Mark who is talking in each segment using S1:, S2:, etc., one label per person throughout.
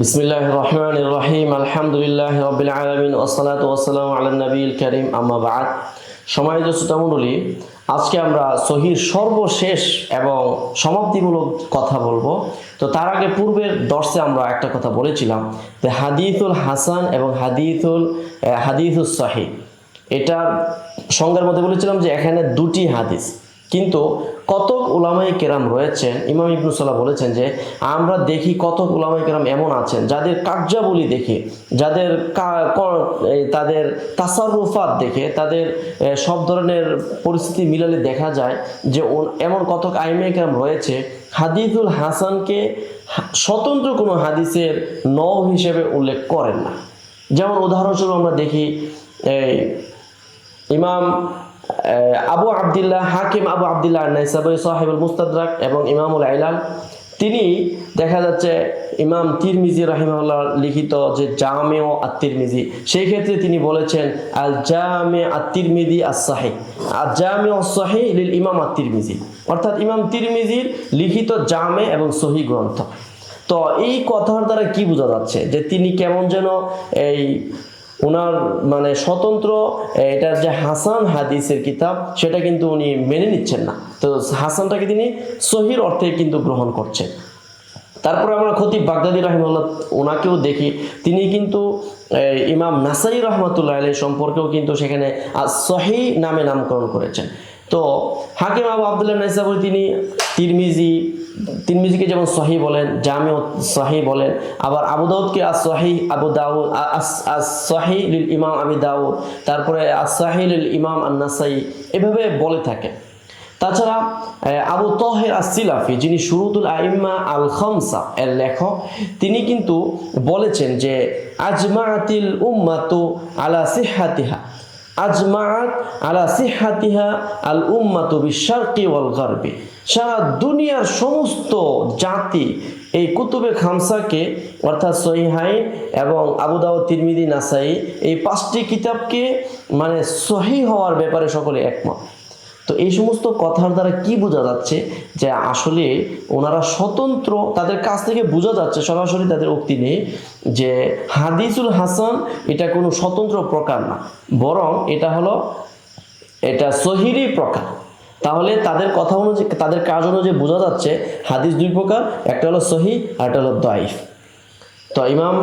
S1: বিসমিল্লাহ রহমান রহিম আলহামদুলিল্লাহ রবিল আলমিন ওসালাত ওসালাম আল নবীল করিম আম্মাবাদ সমাজ শ্রোতামণ্ডলী, আজকে আমরা সহির সর্বশেষ এবং সমাপ্তিমূলক কথা বলব। তো তার আগে পূর্বের দর্শে আমরা একটা কথা বলেছিলাম যে হাদিথুল হাসান এবং হাদিথুল হাদিথুল সাহি এটার সংজ্ঞার মধ্যে বলেছিলাম যে এখানে দুটি হাদিস। কিন্তু কতক উলামাই কেরাম রয়েছেন, ইমাম ইবনু সাল্লাহ বলেছেন যে, আমরা দেখি কতক উলামাই কেরাম এমন আছেন, যাদের কার্যাবলী দেখে, যাদের তাদের তাসারুফাত দেখে, তাদের সব ধরনের পরিস্থিতি মিলালে দেখা যায় যে এমন কতক আইমে কেরাম রয়েছে, হাদিসুল হাসানকে স্বতন্ত্র কোনো হাদিসের ন হিসেবে উল্লেখ করেন না। যেমন উদাহরণস্বরূপ আমরা দেখি, এই ইমাম আবু আবদুল্লাহ হাকিম আবু আবদুল্লাহ নাইসাবই সাহেবুল মুস্তাদরাক এবং ইমামুল আইলাল তিনি দেখা যাচ্ছে ইমাম তিরমিজি রাহিমাল্লাহ লিখিত যে জামেও আত্মিরমিজি সেই ক্ষেত্রে তিনি বলেছেন আল জামে আত্মিরমিদি আসাহি আর জামে সাহি লিল ইমাম আত্মিরমিজি অর্থাৎ ইমাম তিরমিজির লিখিত জামে এবং সহি গ্রন্থ। তো এই কথার দ্বারা কি বোঝা যাচ্ছে যে তিনি কেমন যেন এই ওনার মানে স্বতন্ত্র এটার যে হাসান হাদিসের কিতাব, সেটা কিন্তু উনি মেনে নিচ্ছেন না। তো হাসানটাকে তিনি সহির অর্থে কিন্তু গ্রহণ করছেন। তারপরে আমরা খতিব বাগদাদি রহমাল্লাহ ওনাকেও দেখি। তিনি কিন্তু ইমাম নাসাই রহমতুল্লাহ আলী সম্পর্কেও কিন্তু সেখানে সহি নামে নামকরণ করেছেন। তো হাকিম আবু আবদুল্লাহ নাইসাবুর তিনি তিরমিজি, তিরমিজিকে যেমন সহি বলেন জামিও সহি বলেন, আবার আবু দাউদকে আস সহি আবু দাউদ, আস সহি লিল ইমাম আবি দাউদ, তারপরে আস সহি লিল ইমাম আন্নাসাই, এভাবে বলে থাকেন তাছাড়া আবু তহের আসিলাফি যিনি শুরুদুল আইম্মা আল খামসা এর লেখক, তিনি কিন্তু বলেছেন যে, আজমাআতিল উম্মাতু আলা সিহাতিহা। আজমাআত আলা সিহাতিহা আল উম্মাতু বিশারকি ওয়াল গারবি। সারা দুনিয়ার সমস্ত জাতি এই কুতুবে খামসাকে, অর্থাৎ সহিহাই এবং আবু দাউদ তিরমিদি নাসাই, এই পাঁচটি কিতাবকে মানে সহি হওয়ার ব্যাপারে সকলে একমত। তো এই সমস্ত কথার দ্বারা কি বোঝা যাচ্ছে যে আসলে ওনারা স্বতন্ত্র তাদের কাছ থেকে বোঝা যাচ্ছে সরাসরি তাদের উক্তি নেই যে হাদিসুল হাসান এটা কোনো স্বতন্ত্র প্রকার না, বরং এটা হলো, এটা সহিরই প্রকার। তাহলে তাদের কথা অনুযায়ী, তাদের কাজ অনুযায়ী বোঝা যাচ্ছে হাদিস দুই প্রকার, একটা হলো সহি আর একটা হলো দাইফ তো ইমাম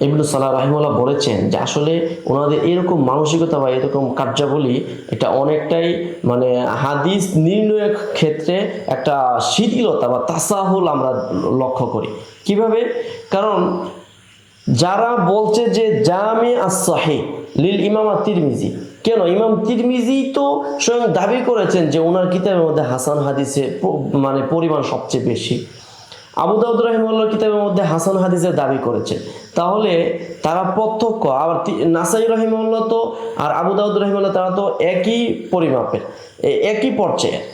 S1: ইবনু সালাহ রাহিমুল্লাহ বলেছেন যে আসলে ওনাদের এরকম মানসিকতা বা এরকম কার্যাবলী এটা অনেকটাই মানে হাদিস নির্ণয়ের ক্ষেত্রে একটা শিথিলতা বা তাসাহুল আমরা লক্ষ্য করি। কীভাবে? কারণ যারা বলছে যে জামে আসাহে লিল ইমাম তিরমিজি কেন? ইমাম তিরমিজি তো স্বয়ং দাবি করেছেন যে ওনার কিতাবের মধ্যে হাসান হাদিসে মানে পরিমাণ সবচেয়ে বেশি। আবু দাউদ রহিমুল্লাহ কিতাবের মধ্যে হাসান হাদিসের দাবি করেছে। তাহলে তারা প্রত্যক্ষ, আবার নাসাই রহিমুল্লাহ তো আর আবু দাউদ রহিমুল্লাহ তারা তো একই পরিমাপের একই পর্যায়ের।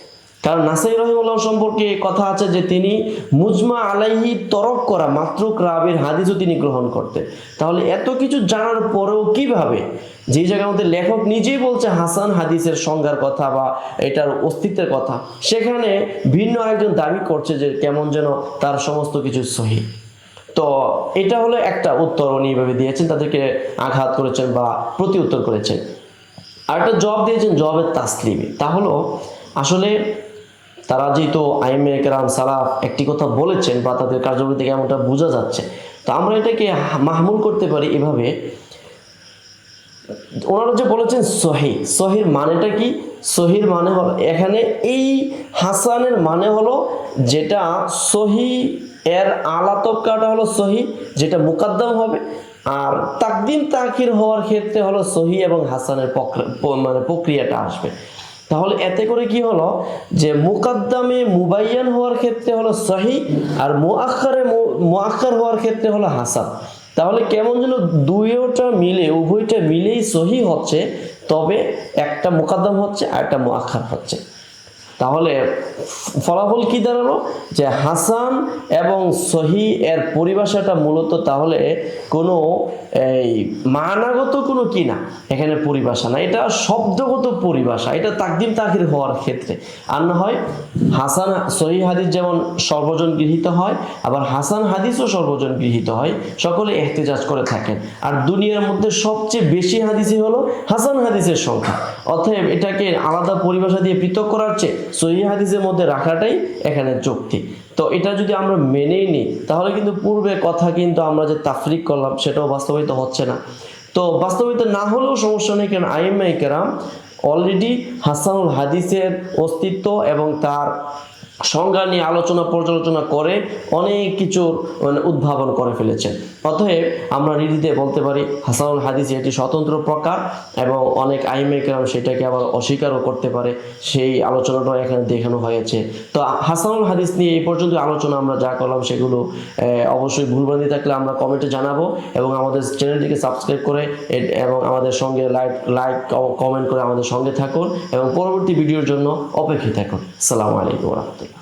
S1: কারণ নাসাই রহিমুল্লাহ সম্পর্কে কথা আছে যে তিনি মুজমা আলাইহি তরক করা মাত্রুক রাবির হাদিসও তিনি গ্রহণ করতেন। তাহলে এত কিছু জানার পরেও কীভাবে? যে জায়গার মধ্যে লেখক নিজেই বলছে হাসান হাদিসের সংজ্ঞার কথা বা এটার অস্তিত্বের কথা। সেখানে ভিন্ন একজন দাবি করছে যে কেমন যেন তার সমস্ত কিছু সহি। তো এটা হলো একটা উত্তর উনি এইভাবে দিয়েছেন, তাদেরকে আঘাত করেছেন বা প্রতি উত্তর করেছেন। আর একটা জব দিয়েছেন জবের তাসলিমে। তা হলো, আসলে তারা যেহেতু আইএমএ কেরাম সালাফ একটি কথা বলেছেন বা তাদের কার্যকরী থেকে এমনটা বোঝা যাচ্ছে। তো আমরা এটাকে মাহমুল করতে পারি এভাবে। ওনারা যে বলেছেন সহি, সহির মানেটা কি? সহির মানে হলো, এখানে এই হাসানের মানে হলো যেটা সহি এর আলাতকাটা হলো সহি, যেটা মুকাদ্দম হবে, আর তাকদিম তাকির হওয়ার ক্ষেত্রে হলো সহি এবং হাসানের মানে প্রক্রিয়াটা আসবে। তাহলে এতে করে কি হলো? যে মুকাদ্দামে মুবাইয়ান হওয়ার ক্ষেত্রে হলো সহি আর মুআখারে মুআখার হওয়ার ক্ষেত্রে হলো হাসান। তাহলে কেমন যেন দুইটা মিলে, উভয়টা মিলেই সহি হচ্ছে, তবে একটা মোকাদ্দম হচ্ছে আর একটা মুআখার হচ্ছে। তাহলে ফলাফল কি দাঁড়াল? যে হাসান এবং সহি এর পরিভাষাটা মূলত তাহলে কোনো এই মানাগত কোনো কি না? এখানে পরিভাষা না। এটা শব্দগত পরিভাষা। এটা তাকদিম তাখির হওয়ার ক্ষেত্রে। আর না হয় হাসান, সহি হাদিস যেমন সর্বজন গৃহীত হয়, আবার হাসান হাদিসও সর্বজন গৃহীত হয়। সকলে এহতেজাজ করে থাকেন। আর দুনিয়ার মধ্যে সবচেয়ে বেশি হাদিসই হলো হাসান হাদিসের সংখ্যা। অতএব এটাকে আলাদা পরিভাষা দিয়ে পৃথক করার চেয়ে সহি হাদিসের মধ্যে রাখাটাই এখানে যুক্তি। তো এটা যদি আমরা মেনেই নিই, তাহলে কিন্তু পূর্বে কথা কিন্তু আমরা যে তাফরিক করলাম, সেটাও বাস্তবায়িত হচ্ছে না। তো বাস্তবায়িত না হলেও সমস্যা নেই, কারণ আইএমআই কেরাম অলরেডি হাসানুল হাদিসের অস্তিত্ব এবং তার সংজ্ঞা নিয়ে আলোচনা পর্যালোচনা করে অনেক কিছুর মানে উদ্ভাবন করে ফেলেছেন। অতএব আমরা নিরিতে বলতে পারি, হাসানুল হাদিস এটি স্বতন্ত্র প্রকার এবং অনেক আইমেকেরাম সেটাকে আবার অস্বীকারও করতে পারে। সেই আলোচনাটাও এখানে দেখানো হয়েছে। তো হাসানুল হাদিস নিয়ে এই পর্যন্ত আলোচনা আমরা যা করলাম সেগুলো অবশ্যই ভুলভ্রান্তি থাকলে আমরা কমেন্টে জানাব এবং আমাদের চ্যানেলটিকে সাবস্ক্রাইব করে এবং আমাদের সঙ্গে লাইক লাইক কমেন্ট করে আমাদের সঙ্গে থাকুন এবং পরবর্তী ভিডিওর জন্য অপেক্ষায় থাকুন। সালামু আলাইকুম রহমতুল্লাহ।